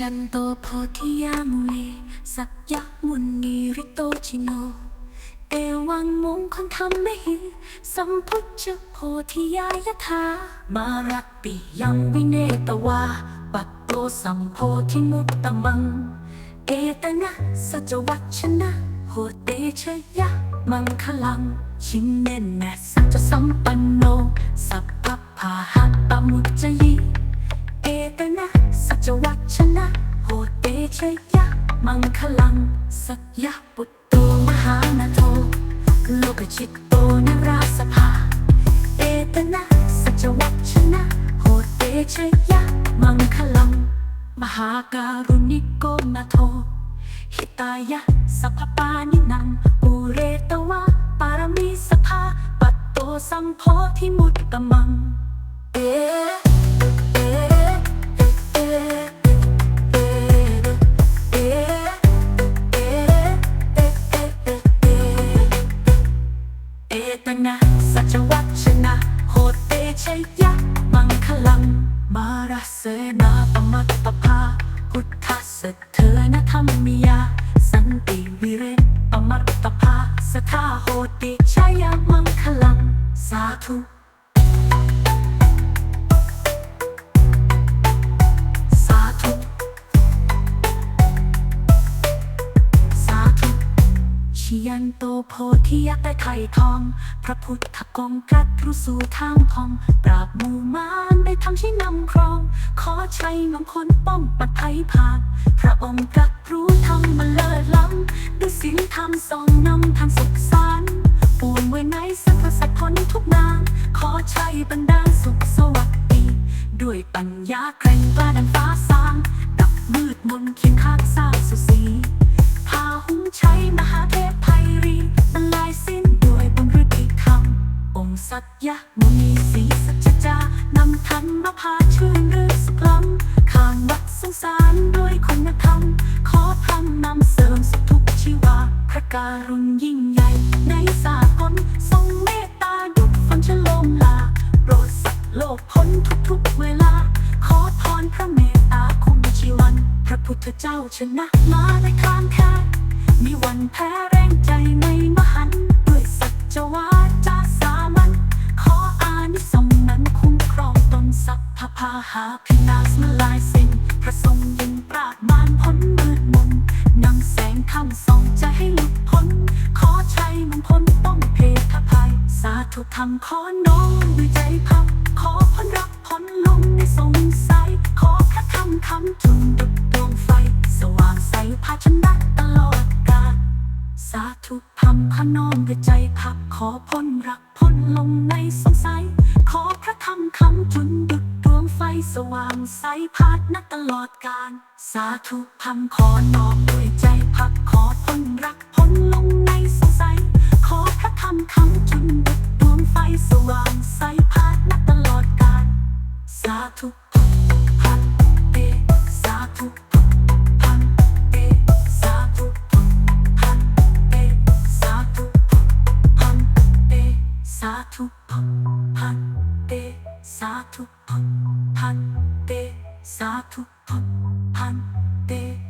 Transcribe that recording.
ฉันโตโพธิยามุลีสักยักมุนีริโตชิโน เอวังมงคลธรรมไม่หิสัมพุทธโพธิยายถามารักปิยังวิเนตวา ปัตโตสัมโพธิมุตตมัง เอตนะสัจวัชนะโหเตชยะ มังคลัง ชินเนนแมสัจสัมปันโน สัพพพาหัตตมุจจยิ เอตนะสัจวัชนะโหเตชยะ มังคลัง สักยะปุตโตมหานาโทโลกจิตโตนราสภา เอตนะสัจวัชนะโหเตชยะ มังคลัง มหาการุณิโกนาโทหิตายะสัพพปานินังปุเรตวะ ปารมีสภา ปัตโตสัมโพธิมุตตมัง เอ ชียนโตโพธิยักษ์ได้ไข่ทอง พระพุทธกงกัดรู้สู่ทางทอง ปราบหมู่มารได้ทำชี้นำครอง ขอชัยมงคลป้องปัดภัยผ่านพระองค์กัดรู้ธรรมาเลิศล้ำด้วยศีลธรรมทรงนำทางสุขสันต์ปวงไว้ในสรรพสัตว์พ้นทุกนาง ขอชัยบรรดาสุขสวัสดี ด้วยปัญญาแกร่งกล้าดันฟ้าสร้างดับมืดมนเคียงข้างสร้างสุสี สัตยะมุนีสีสัจจานำธรรมพาชื่นรื่นสุขล้ำข้างวัดสงสารด้วยคุณธรรม ขอพรำนำเสริมสุขทุกชีวา พระการุณยิ่งใหญ่ ในสากลทรงเมตตาดุจฝนชโลมลา โปรดสัตว์โลกพ้นทุกๆเวลา ขอพรพระเมตตาคงชีวัน พระพุทธเจ้าชนะมาในข้ามแค่มีวันแพ้แรงใจในมหันต์ด้วยสัจวาจา หาพินาศมาลายสิ้นพระทรงยิงปราบมารพ้นมืดมนนำแสงคำส่องใจให้หลุดพ้น ขอชัยมงคลป้องเพทภัย สาธุธรรมขอน้อมด้วยใจพักขอพ้นรักพ้นลงในสงสัย ขอพระธรรมคำจุนดุจดวงไฟ สว่างใสภาชนะตลอดกาลสาธุพำพนอมด้วยใจพักขอพ้นรักพ้นลงในสงสัย ขอพระธรรมคำจุน สว่างใสพัดนัตลอดกาลสาธุพังขอนอบด้วยใจพักขอพ้นรักพ้นลงในสงสัย ขอพระธรรมคำจุนดุดดวงไฟสว่างใสพัดนัตลอดกาลสาธุพันเตสาธุ さとと判定